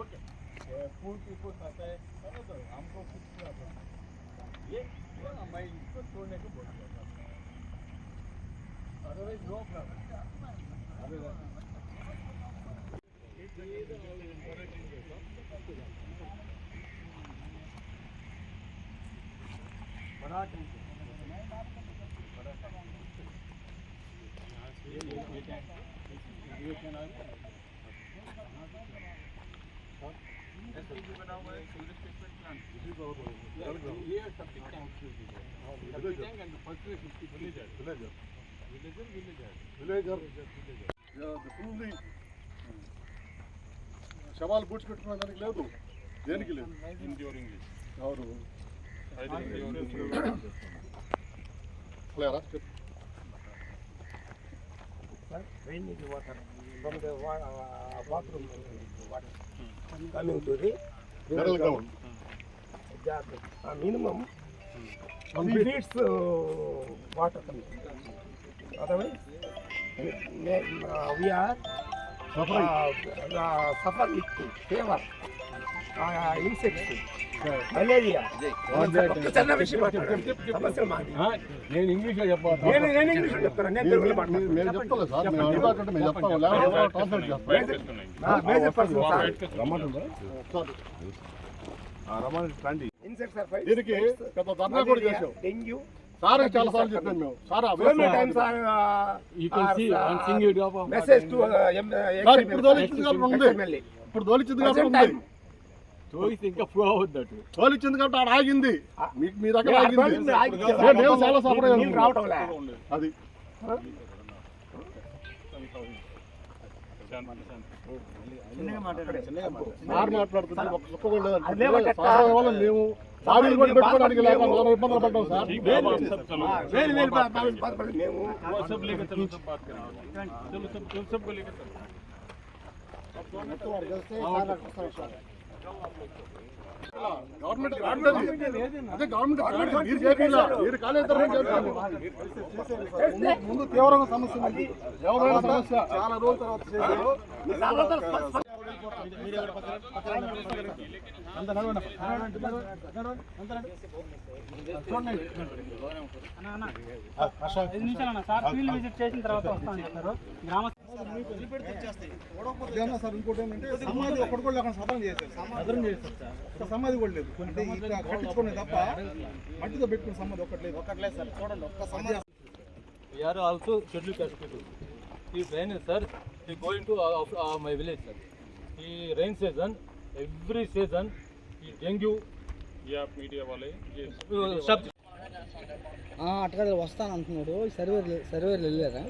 Okay फूल की फूल खाता है तो हमको कुछ ये मैं इसको छोड़ने को बोल रहा था अदरवाइज़ नो प्रॉब्लम बड़ा टैंक ये ये ये टैंक ये टैंक ये septic tank septic tank and first శవాలు పూడ్చిపెట్టుకునే దానికి లేదు దేనికి లేదు ఎవరు లేరా minimum litres water otherwise we are చిన్న విషయం మాట్లాడండి. సమస్య మాది. నేను ఇంగ్లీష్లో నేను నేను ఇంగ్లీష్ చెప్తాను. నేను తెలుగులో మాట్లాడతాను. సార్. లేకపోతే ట్రాన్స్లేట్ మేజర్ పర్సన్ సార్. దీనికి ధర్నా కూడా dengue. సార్ చాలా సార్లు చెప్పాను మేము. Sir sir. XML, ఇప్పుడు. ఇప్పుడు తోలిచ్చింది కాబట్టి ఇంకా ఫ్లో అవుద్దట తోలిచ్చింది కాబట్టి ఆడ ఆగింది. మీకు మీ దగ్గర ఆగింది. చాలా సఫర్. అది. మేము బాడీలు కూడా పెట్టుకోవడానికి లేక చాలా ఇబ్బందులు పడ్డాం సార్ మేము ముందు తీవ్రంగా సమస్య ఉంది. సమస్య. చాలా రోజుల తర్వాత అన్న అన్న. ఐదు నిమిషాలు అన్న. సార్ ఫీల్డ్ విజిట్ చేసిన తర్వాత గ్రామ సమాధి ఒకటి కూడా సదనం చేశారు. చేస్తారు సమాధి కూడా లేదు. కొంచెం సమాధి ఒకటి లేదు. సార్ చూడండి ఒక్క సమాధి. Uh, ఆల్సో ఈ రైన్ సార్ ఈ going to my village sir ఈ రైన్ సీజన్ ఎవ్రీ సీజన్ ఈ డెంగ్యూ అట్లా వస్తానంటున్నాడు సర్వేర్ సర్వేర్లు వెళ్ళారా